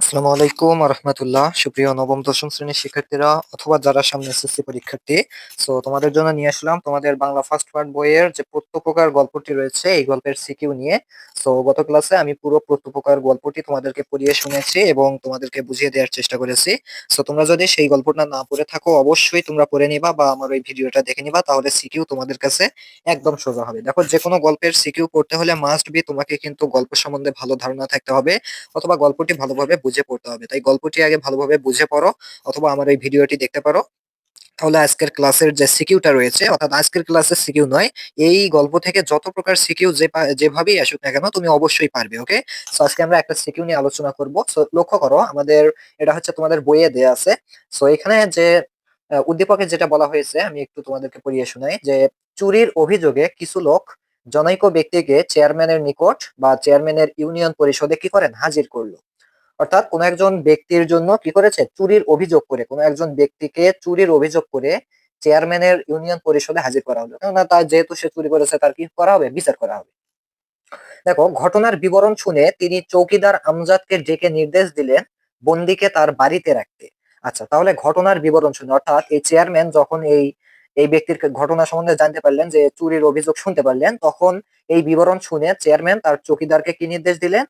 আসসালামু আলাইকুম রহমতুল্লাহ। সুপ্রিয় নবম, দশম শ্রেণির শিক্ষার্থীরা অথবা যারা সামনে এসএসসি পরীক্ষার্থী সো তোমাদের জন্য নিয়ে আসলাম তোমাদের বাংলা ফার্স্ট পার্ট বইয়ের যে প্রত্যপকার গল্পটি রয়েছে, এই গল্পের সিকিউ নিয়ে। সো গত ক্লাসে আমি পুরো প্রত্যুপকার গল্পটি তোমাদেরকে পড়িয়ে শুনেছি এবং তোমাদেরকে বুঝিয়ে দেওয়ার চেষ্টা করেছি। সো তোমরা যদি সেই গল্পটা না পড়ে থাকো, অবশ্যই তোমরা পড়ে নিবা বা আমার ওই ভিডিওটা দেখে নিবা, তাহলে সিকিউ তোমাদের কাছে একদম সোজা হবে। দেখো যে কোনো গল্পের সিকিউ পড়তে হলে মাস্ট বি তোমাকে কিন্তু গল্প সম্বন্ধে ভালো ধারণা থাকতে হবে অথবা গল্পটি ভালোভাবে বুঝে পড়তে হবে। তাই গল্পটি আগে ভালোভাবে বুঝে পড়ো অথবা আমার এই ভিডিওটি দেখতে পারো। তাহলে আজকের ক্লাসের যে সিকিউটা রয়েছে, অর্থাৎ আজকের ক্লাসের সিকিউ নয়, এই গল্প থেকে যত প্রকার সিকিউ যেভাবেই আসুক না কেন, তুমি অবশ্যই পারবে, ওকে? সো আজকে আমরা একটা সিকিউ নিয়ে আলোচনা করব। সো লক্ষ্য করো, আমাদের এটা হচ্ছে তোমাদের বইয়ে দেয়া আছে। সো এখানে যে উদ্দীপকে যেটা বলা হয়েছে, আমি একটু তোমাদেরকে পড়িয়ে শোনাই, যে চুরির অভিযোগে কিছু লোক জনৈক ব্যক্তিকে চেয়ারম্যানের নিকট বা চেয়ারম্যানের ইউনিয়ন পরিষদে কি করেন? হাজির করল। অর্থাৎ কোন একজন ব্যক্তির জন্য কি করেছে? চুরির অভিযোগ করে, কোন একজন ব্যক্তিকে চুরির অভিযোগ করে চেয়ারম্যানের ইউনিয়ন পরিষদে হাজির করা হলো। কেননা তার যেহেতু সে চুরি করেছে, তার কি করা হবে? বিচার করা হবে। দেখো, ঘটনার বিবরণ শুনে তিনি চৌকিদার আমজাদকে ডেকে নির্দেশ দিলেন বন্দিকে তার বাড়িতে রাখতে। আচ্ছা তাহলে ঘটনার বিবরণ শুনে, অর্থাৎ এই চেয়ারম্যান যখন এই এই ব্যক্তির ঘটনা সম্বন্ধে জানতে পারলেন যে চুরির অভিযোগ শুনতে পারলেন, তখন এই বিবরণ শুনে চেয়ারম্যান তার চৌকিদারকে কি নির্দেশ দিলেন?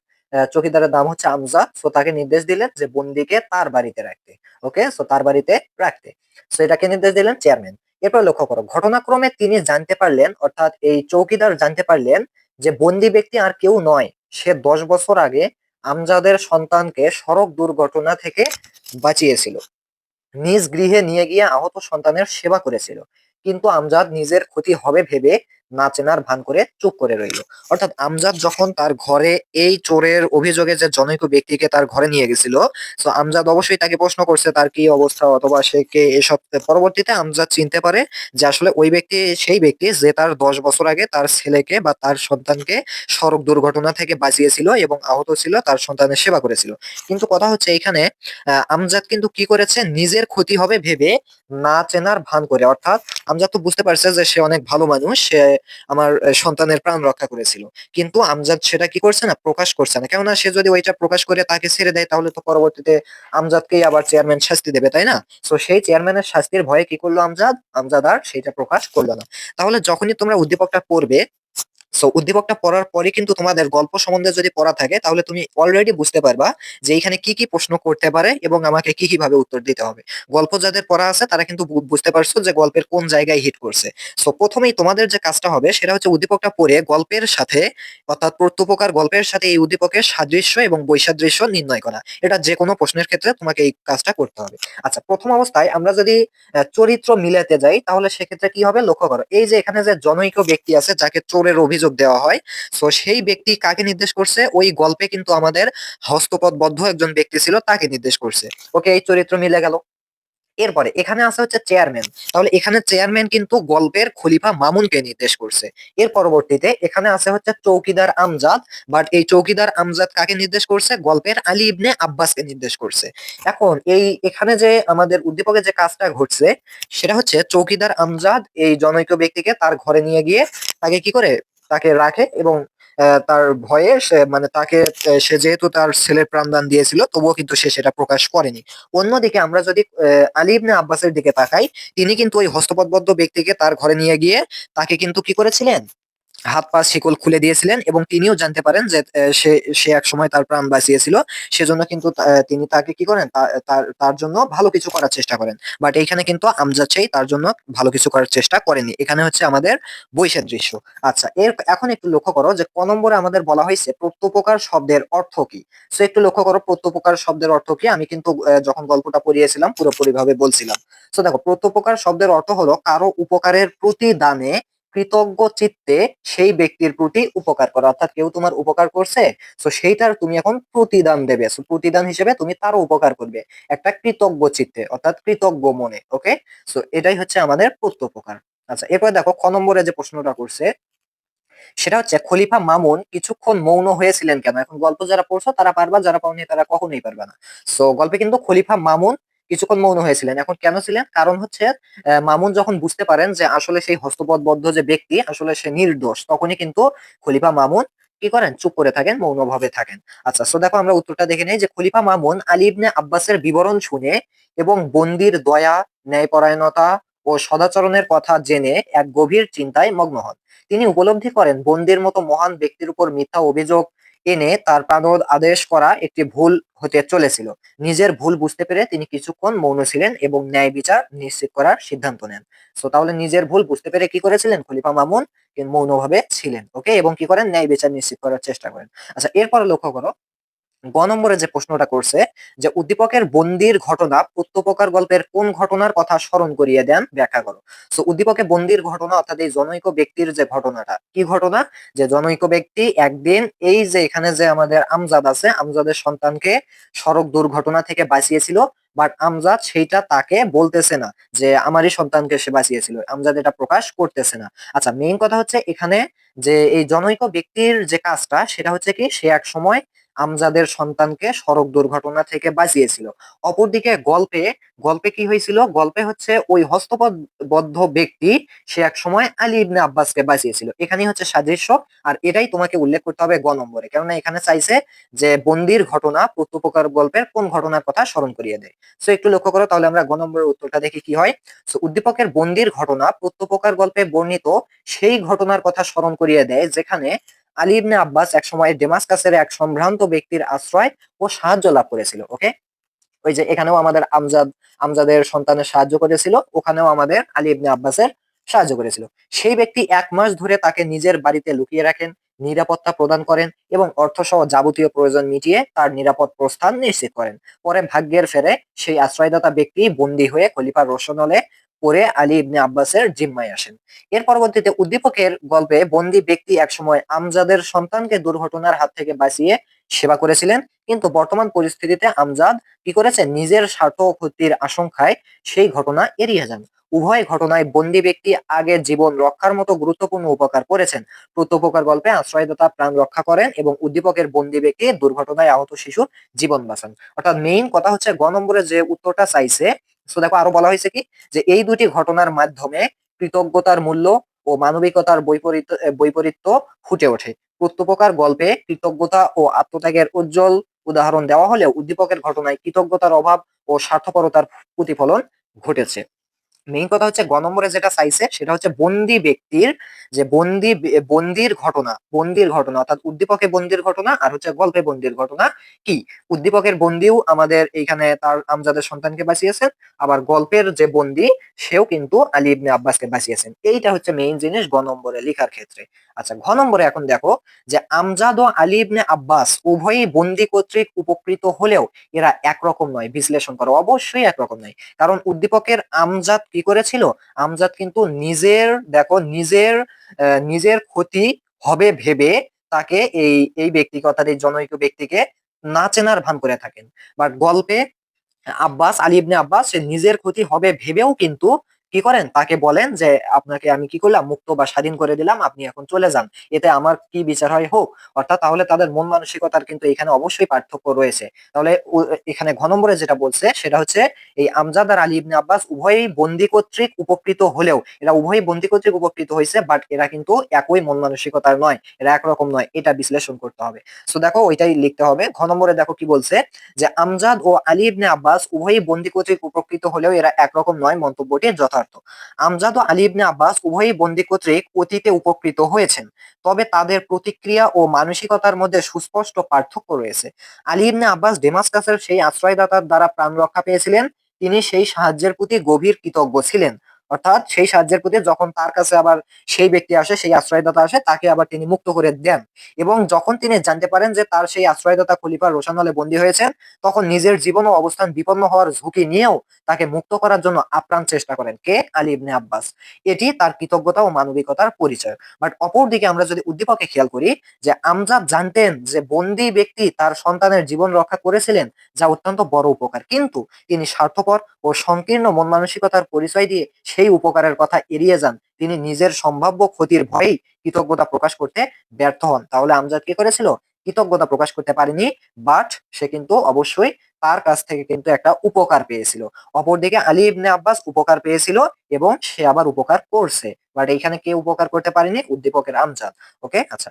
চৌকিদারের নাম হচ্ছে আমজাদ সো তাকে নির্দেশ দিলেন যে বন্দিকে তার বাড়িতে রাখতে। ওকে সো তার বাড়িতে রাখতে। সো এটাকে নির্দেশ দিলেন চেয়ারম্যান এরপর লক্ষ্য করো, ঘটনাক্রমে তিনি জানতে পারলেন, অর্থাৎ এই চৌকিদার জানতে পারলেন যে বন্দি ব্যক্তি আর কেউ নয়। সে দশ বছর আগে আমজাদের সন্তানকে সড়ক দুর্ঘটনা থেকে বাঁচিয়েছিল। নিজ গৃহে নিয়ে গিয়ে আহত সন্তানের সেবা করেছিল। কিন্তু আমজাদ নিজের ক্ষতি হবে ভেবে না চেনার ভান করে চুপ করে রইল। অর্থাৎ আমজাদ যখন তার ঘরে এই চোরের অভিযোগে যে জনৈক ব্যক্তিকে তার ঘরে নিয়ে গেছিল, তো আমজাদ অবশ্যই তাকে প্রশ্ন করছে তার কি অবস্থা অথবা সে কে এসব পরবর্তীতে আমজাদ চিনতে পারে যে আসলে ওই ব্যক্তি, সেই ব্যক্তি যে তার দশ বছর আগে তার ছেলেকে বা তার সন্তানকে সড়ক দুর্ঘটনা থেকে বাঁচিয়েছিল এবং আহত ছিল, তার সন্তানের সেবা করেছিল। কিন্তু কথা হচ্ছে এখানে আমজাদ কিন্তু কি করেছে? নিজের ক্ষতি হবে ভেবে না চেনার ভান করে। অর্থাৎ আমজাদ তো বুঝতে পারছে যে সে অনেক ভালো মানুষ, সে আমার সন্তানের প্রাণ রক্ষা করেছিল। কিন্তু আমজাদ সেটা কি করছে না? প্রকাশ করছে না। কেননা সে যদি ওইটা প্রকাশ করে তাকে ছেড়ে দেয়, তাহলে তো পরবর্তীতে আমজাদকেই আবার চেয়ারম্যান শাস্তি দেবে, তাই না? তো সেই চেয়ারম্যানের শাস্তির ভয়ে কি করল আমজাদ? আমজাদ আর সেটা প্রকাশ করল না। তাহলে যখনই তোমরা উদ্দীপকটা পড়বে সো উদ্দীপকটা পড়ার পরে কিন্তু তোমাদের গল্প সম্বন্ধে যদি পড়া থাকে, তাহলে তুমি অলরেডি বুঝতে পারবা যে এখানে কি কি প্রশ্ন করতে পারে এবং আমাকে কি কীভাবে উত্তর দিতে হবে। গল্প যাদের পড়া আছে, তারা কিন্তু বুঝতে পারছ যে গল্পের কোন জায়গায় হিট করছে। সো প্রথমেই তোমাদের যে কাজটা হবে, সেটা হচ্ছে উদ্দীপকটা পড়ে গল্পের সাথে, অর্থাৎ প্রত্যুপকার গল্পের সাথে এই উদ্দীপকের সাদৃশ্য এবং বৈসাদৃশ্য নির্ণয় করা। এটা যে কোনো প্রশ্নের ক্ষেত্রে তোমাকে এই কাজটা করতে হবে। আচ্ছা প্রথম অবস্থায় আমরা যদি চরিত্র মিলাতে যাই, তাহলে সেক্ষেত্রে কি হবে? লক্ষ্য করো, এই যে এখানে যে জনৈক ব্যক্তি আছে, যাকে চোরের অভিযোগ দেওয়া হয়। সো সেই ব্যক্তি কাকে নির্দেশ করছে? ওই গল্পে কিন্তু আমাদের হস্তপদবদ্ধ একজন ব্যক্তি ছিল, তাকে নির্দেশ করছে। ওকে এই চরিত্র মিলে গেল। এরপরে, এখানে আছে হচ্ছে চেয়ারম্যান তাহলে এখানে চেয়ারম্যান কিন্তু গল্পের খলিফা মামুনকে নির্দেশ করছে। এর পরবর্তীতে এখানে আছে হচ্ছে চৌকিদার আমজাদ। বাট এই চৌকিদার আমজাদ কাকে নির্দেশ করছে? গল্পের আলী ইবনে আব্বাসকে নির্দেশ করছে। এখন, এই এখানে যে আমাদের উদ্দীপকে যে কাজটা ঘটছে, সেটা হচ্ছে চৌকিদার আমজাদ এই জনৈক ব্যক্তিকে তার ঘরে নিয়ে গিয়ে তাকে কি করে তাকে রাখে এবং তার ভয়ে সে মানে তাকে সে যেহেতু তার ছেলের প্রাণদান দিয়েছিল, তবুও কিন্তু সে সেটা প্রকাশ করেনি। অন্যদিকে আমরা যদি আলী ইবনে আব্বাসের দিকে তাকাই, তিনি কিন্তু ওই হস্তপদবদ্ধ ব্যক্তিকে তার ঘরে নিয়ে গিয়ে তাকে কিন্তু কি করেছিলেন? হাত পা শিকল খুলে দিয়েছিলেন এবং তিনিও জানতে পারেন যে সে সে এক সময় তার প্রাণ বাঁচিয়েছিল। সেজন্য কিন্তু তিনি তাকে কি করেন? তার জন্য ভালো কিছু করার চেষ্টা করেন। বাট এইখানে কিন্তু আমজাদ সেই তার জন্য ভালো কিছু করার চেষ্টা করেনি। এখানে হচ্ছে আমাদের বৈশের দৃশ্য। আচ্ছা এর, এখন একটু লক্ষ্য করো যে, ক নম্বরে আমাদের বলা হয়েছে প্রত্যুপকার শব্দের অর্থ কি? সো একটু লক্ষ্য করো প্রত্যুপকার শব্দের অর্থ কি? আমি কিন্তু যখন গল্পটা পড়িয়েছিলাম পুরোপুরি ভাবে বলছিলাম। সো দেখো, প্রত্যুপকার শব্দের অর্থ হলো কারও উপকারের প্রতিদানে কৃতজ্ঞ চিত্তে সেই ব্যক্তির প্রতি উপকার করা। অর্থাৎ কেউ তোমার উপকার করছে তো সেইটার তুমি এখন প্রতিদান দেবে। So, প্রতিদান হিসেবে তুমি তারও উপকার করবে। একটা কৃতজ্ঞ চিত্তে অর্থাৎ কৃতজ্ঞ মনে ওকে সো এটাই হচ্ছে আমাদের প্রত্যুপকার আচ্ছা এরপরে দেখো খ নম্বরে যে প্রশ্নটা করছে সেটা হচ্ছে খলিফা মামুন কিছুক্ষণ মৌন হয়েছিলেন কেন? এখন গল্প যারা পড়ছো তারা পারবা যারা পাওনি তারা কখনোই পারবে না। সো গল্পে কিন্তু খলিফা মামুন কিছুক্ষণ মৌন হয়েছিলেন। এখন কেন ছিলেন? কারণ হচ্ছে মামুন যখন বুঝতে পারেন যে আসলে সেই হস্তপদবদ্ধ যে ব্যক্তি, আসলে সে নির্দোষ, তখনই কিন্তু খলিফা মামুন কি করেন? চুপ করে থাকেন, মৌনভাবে থাকেন। আচ্ছা সো দেখো আমরা উত্তরটা দেখে নেই যে খলিফা মামুন আলী ইবনে আব্বাসের বিবরণ শুনে এবং বন্দির দয়া, ন্যায়পরায়ণতা ও সদাচরণের কথা জেনে এক গভীর চিন্তায় মগ্ন হন। তিনি উপলব্ধি করেন, বন্দির মতো মহান ব্যক্তির উপর মিথ্যা অভিযোগ এনে তার প্রাণদ আদেশ করা একটি ভুল হতে চলেছিল। নিজের ভুল বুঝতে পেরে তিনি কিছুক্ষণ মৌন ছিলেন এবং ন্যায় বিচার নিশ্চিত করার সিদ্ধান্ত নেন। সো তাহলে নিজের ভুল বুঝতে পেরে কি করেছিলেন? খলিফা মামুন মৌনভাবে ছিলেন। ওকে এবং কি করেন? ন্যায় বিচার নিশ্চিত করার চেষ্টা করেন। আচ্ছা এরপর লক্ষ্য করো গ নম্বরে যে প্রশ্নটা করছে যে উদ্দীপকের বন্দির ঘটনা প্রত্যপকার গল্পের কোন ঘটনার কথা স্মরণ করিয়ে দেন ব্যাখ্যা করো। তো উদ্দীপকে বন্দির ঘটনা অর্থাৎ এই জনৈক ব্যক্তির যে ঘটনাটা, কি ঘটনা? যে জনৈক ব্যক্তি একদিন এই যে এখানে যে আমাদের আমজাদ আছে, আমজাদের সন্তানকে সড়ক দুর্ঘটনা থেকে বাঁচিয়েছিল বাট আমজাদ সেইটা তাকে বলতেছে না যে আমারই সন্তানকে সে বাঁচিয়েছিল। আমজাদ এটা প্রকাশ করতেছে না। আচ্ছা মেইন কথা হচ্ছে এখানে যে এই জনৈক ব্যক্তির যে কাজটা, সেটা হচ্ছে কি সে এক সময় আমজাদের সন্তানকে সড়ক দুর্ঘটনা থেকে বাঁচিয়েছিল। অপরদিকে গল্পে গল্পে কি হয়েছিল? গল্পে হচ্ছে ওই হস্তপদবদ্ধ ব্যক্তি, সে এক সময় আলী ইবনে আব্বাসকে বাঁচিয়েছিল। এখানেই হচ্ছে সাদৃশ্য, আর এটাই তোমাকে উল্লেখ করতে হবে গ নম্বরে কেননা এখানে চাইছে যে বন্দির ঘটনা, প্রত্যুপকার গল্পের কোন ঘটনার কথা স্মরণ করিয়ে দেয়। সো একটু লক্ষ্য করো, তাহলে আমরা গ নম্বরের উত্তরটা দেখি কি হয়। সো উদ্দীপকের বন্দির ঘটনা, প্রত্যুপকার গল্পে বর্ণিত সেই ঘটনার কথা স্মরণ করিয়ে দেয়, যেখানে আলী ইবনে আব্বাস একসময় ডেমাসকাসের এক সম্ভ্রান্ত ব্যক্তির আশ্রয় ও সাহায্য লাভ করেছিল, ওকে? ওই যে এখানেও আমাদের আমজাদ, আমজাদের সন্তানের সাহায্য করেছিল, ওখানেও আমাদের আলী ইবনে আব্বাসের সাহায্য করেছিল। সেই ব্যক্তি এক মাস ধরে তাকে নিজের বাড়িতে লুকিয়ে রাখেন, নিরাপত্তা প্রদান করেন এবং অর্থসহ যাবতীয় প্রয়োজন মিটিয়ে তার নিরাপদ প্রস্থান নিশ্চিত করেন। পরে ভাগ্যের ফেরে সেই আশ্রয়দাতা ব্যক্তি বন্দী হয়ে খলিফার রোশনলে পরে আলী ইবনে আব্বাসের জিম্মায় আসেন। এর পরবর্তীতে উদ্দীপকের গল্পে বন্দী ব্যক্তি একসময় আমজাদের সন্তানকে দুর্ঘটনার হাত থেকে বাঁচিয়ে সেবা করেছিলেন, কিন্তু বর্তমান পরিস্থিতিতে আমজাদ কি করেছে? নিজের স্বার্থ ক্ষতির আশঙ্কায় সেই ঘটনা এড়িয়ে যান। উভয় ঘটনায় বন্দী ব্যক্তি আগে জীবন রক্ষার মতো গুরুত্বপূর্ণ উপকার করেছেন। প্রত্যুপকার গল্পে আশ্রয়দাতা প্রাণ রক্ষা করেন এবং উদ্দীপকের বন্দী ব্যক্তি দুর্ঘটনায় আহত শিশুর জীবন বাঁচান। অর্থাৎ মেইন কথা হচ্ছে, গ নম্বরে যে উত্তরটা চাইছে সো দেখো আরও বলা হয়েছে কি? যে এই দুটি ঘটনার মাধ্যমে কৃতজ্ঞতার মূল্য ও মানবিকতার বৈপরীত্য বৈপরীত্য ফুটে ওঠে। প্রত্যুপকার গল্পে কৃতজ্ঞতা ও আত্মত্যাগের উজ্জ্বল উদাহরণ দেওয়া হলেও উদ্দীপকের ঘটনায় কৃতজ্ঞতার অভাব ও স্বার্থপরতার প্রতিফলন ঘটেছে। মেইন কথা হচ্ছে গ নম্বরে যেটা চাইছে, সেটা হচ্ছে বন্দি ব্যক্তির যে বন্দি, বন্দির ঘটনা বন্দির ঘটনা, অর্থাৎ উদ্দীপকে বন্দির ঘটনা আর হচ্ছে গল্পে বন্দির ঘটনা কি? উদ্দীপকের বন্দিও আমাদের এইখানে তার আমজাদের সন্তানকে বাঁচিয়েছেন, আবার গল্পের যে বন্দি, সেও কিন্তু আলী ইবনে আব্বাসকে বাঁচিয়েছেন। এইটা হচ্ছে মেইন জিনিস গ নম্বরে লেখার ক্ষেত্রে। আচ্ছা ঘ নম্বরে এখন দেখো যে আমজাদ ও আলী ইবনে আব্বাস উভয়ই বন্দি কর্তৃক উপকৃত হলেও এরা একরকম নয়, বিশ্লেষণ করো। অবশ্যই একরকম নয়। কারণ উদ্দীপকের আমজাদ কি করেছিল? আমজাদ কিন্তু নিজের, দেখো, নিজের নিজের ক্ষতি হবে ভেবে তাকে এই এই ব্যক্তি অর্থাৎ এই জনৈক ব্যক্তিকে না চেনার ভান করে থাকেন। বাট গল্পে আব্বাস আলিবনে আব্বাস, সে নিজের ক্ষতি হবে ভেবেও কিন্তু কি করেন? তাকে বলেন যে, আপনাকে আমি কি করলাম? মুক্ত বা স্বাধীন করে দিলাম, আপনি এখন চলে যান। এতে আমার কি বিচার হয়? হোক। অর্থাৎ তাহলে তাদের মন মানসিকতার কিন্তু এখানে অবশ্যই পার্থক্য রয়েছে। তাহলে এখানে ঘ নম্বরে যেটা বলছে, সেটা হচ্ছে এই আমজাদ আর আলী ইবনে আব্বাস উভয়ই বন্দি কর্তৃক উপকৃত হলেও, এরা উভয়ই বন্দি কর্তৃক উপকৃত হয়েছে, বাট এরা কিন্তু একই মন মানসিকতার নয়। এরা একরকম নয়। এটা বিশ্লেষণ করতে হবে। সো দেখো, ওইটাই লিখতে হবে। ঘ নম্বরে দেখো কি বলছে যে, আমজাদ ও আলী ইবনে আব্বাস উভয়ই বন্দি কর্তৃক উপকৃত হলেও এরা একরকম নয় মন্তব্যটি যথা যথার্থ আমজাদ ও আলী ইবনে আব্বাস উভয়ই বন্দী কর্তৃক অতীতে উপকৃত হয়েছেন। তবে তাদের প্রতিক্রিয়া ও মানসিকতার মধ্যে সুস্পষ্ট পার্থক্য রয়েছে। আলী ইবনে আব্বাস ডেমাসকাসের সেই আশ্রয়দাতার দ্বারা প্রাণ রক্ষা পেয়েছিলেন। তিনি সেই সাহায্যের প্রতি গভীর কৃতজ্ঞ ছিলেন। অর্থাৎ সেই সাহায্যের প্রতি যখন তার কাছে আবার সেই ব্যক্তি আসে, সেই আশ্রয়দাতা আসে, তাকে আবার তিনি মুক্ত করে দেন। এবং যখন তিনি জানতে পারেন যে তার সেই আশ্রয়দাতা খলিফা রোশানলে বন্দী হয়েছেন, তখন নিজের জীবন ও অবস্থান বিপন্ন হওয়ার ঝুঁকি নিয়েও তাকে মুক্ত করার জন্য আপ্রাণ চেষ্টা করেন কে? আলী ইবনে আব্বাস। এটি তার কৃতজ্ঞতা ও মানবিকতার পরিচয়। বাট অপরদিকে আমরা যদি উদ্দীপকে খেয়াল করি যে আমজাদ জানতেন যে বন্দি ব্যক্তি তার সন্তানের জীবন রক্ষা করেছিলেন, যা অত্যন্ত বড় উপকার। কিন্তু তিনি স্বার্থপর ও সংকীর্ণ মন মানসিকতার পরিচয় দিয়ে সেই উপকারের কথা এড়িয়ে যান। তিনি নিজের সম্ভাব্য ক্ষতির ভয়েই কৃতজ্ঞতা প্রকাশ করতে ব্যর্থ হন। তাহলে আমজাদ কি করেছিল? কৃতজ্ঞতা প্রকাশ করতে পারেনি বাট সে কিন্তু অবশ্যই তার কাছ থেকে কিন্তু একটা উপকার পেয়েছিল। অপরদিকে আলী ইবনে আব্বাস উপকার পেয়েছিল এবং সে আবার উপকার করছে। বাট এইখানে কে উপকার করতে পারেনি? উদ্দীপকের আমজাদ। ওকে আচ্ছা।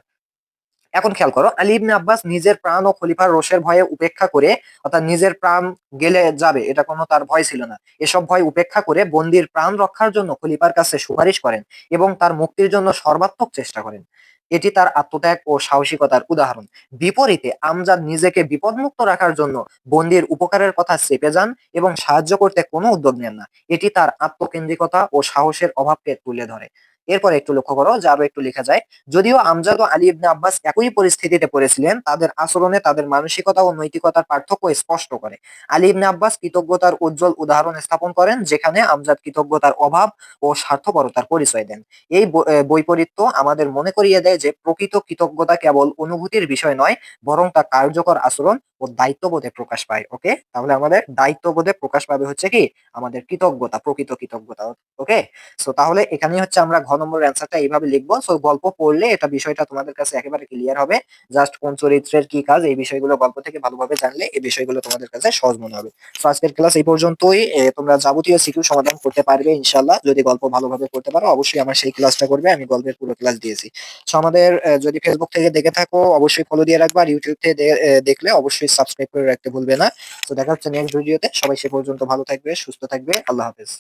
এখন খেয়াল করো, আলী ইবনে আব্বাস নিজের প্রাণ ও খলিফার রোষের ভয়ে উপেক্ষা করে অর্থাৎ নিজের প্রাণ গেলে যাবে, এটা কোনো তার ভয় ছিল না। এসব ভয় উপেক্ষা করে বন্দির প্রাণ রক্ষার জন্য খলিফার কাছে সুপারিশ করেন এবং তার মুক্তির জন্য সর্বাত্মক চেষ্টা করেন। এটি তার আত্মত্যাগ ও সাহসিকতার উদাহরণ। বিপরীতে, আমজাদ নিজেকে বিপদমুক্ত রাখার জন্য বন্দির উপকারের কথা চেপে যান এবং সাহায্য করতে কোনো উদ্যোগ নেন না। এটি তার আত্মকেন্দ্রিকতা ও সাহসের অভাবকে তুলে ধরে। এরপর একটু লক্ষ্য করো যে আরও একটু লেখা যায়, যদিও আমজাদ ও আলী ইবনে আব্বাস একই পরিস্থিতিতে পড়েছিলেন, তাদের আচরণে তাদের মানসিকতা ও নৈতিকতার পার্থক্য স্পষ্ট করে। আলী ইবনে আব্বাস কৃতজ্ঞতার উজ্জ্বল উদাহরণ স্থাপন করেন, যেখানে আমজাদ কৃতজ্ঞতার অভাব ও স্বার্থপরতার পরিচয় দেন। এই বৈপরীত্য আমাদের মনে করিয়ে দেয় যে প্রকৃত কৃতজ্ঞতা কেবল অনুভূতির বিষয় নয়, বরং তা কার্যকর আচরণ ও দায়িত্ববোধে প্রকাশ পায়। ওকে? তাহলে আমাদের দায়িত্ববোধে প্রকাশ পাবে হচ্ছে কি? আমাদের কৃতজ্ঞতা, প্রকৃত কৃতজ্ঞতা। ওকে? সো তাহলে এখানেই হচ্ছে আমরা ঘ নম্বরের অ্যান্সারটা এইভাবে লিখব। সো গল্প পড়লে এটা বিষয়টা তোমাদের কাছে একেবারে ক্লিয়ার হবে। জাস্ট কোন চরিত্রের কি কাজ, এই বিষয়গুলো গল্প থেকে ভালোভাবে জানলে এই বিষয়গুলো তোমাদের কাছে সহজ মনে হবে। তো আজকের ক্লাস এই পর্যন্তই। তোমরা যাবতীয় সিকিউ সমাধান করতে পারবে ইনশাল্লাহ যদি গল্প ভালোভাবে করতে পারো, অবশ্যই আমার সেই ক্লাসটা করবে। আমি গল্পের পুরো ক্লাস দিয়েছি। সো আমাদের যদি ফেসবুক থেকে দেখে থাকো, অবশ্যই ফলো দিয়ে রাখবা। আর ইউটিউব থেকে দেখলে অবশ্যই সাবস্ক্রাইব করে রাখতে ভুলবে না। তো দেখা হচ্ছে নেক্সট ভিডিওতে সবাই সে পর্যন্ত ভালো থাকবে, সুস্থ থাকবে। আল্লাহ হাফেজ।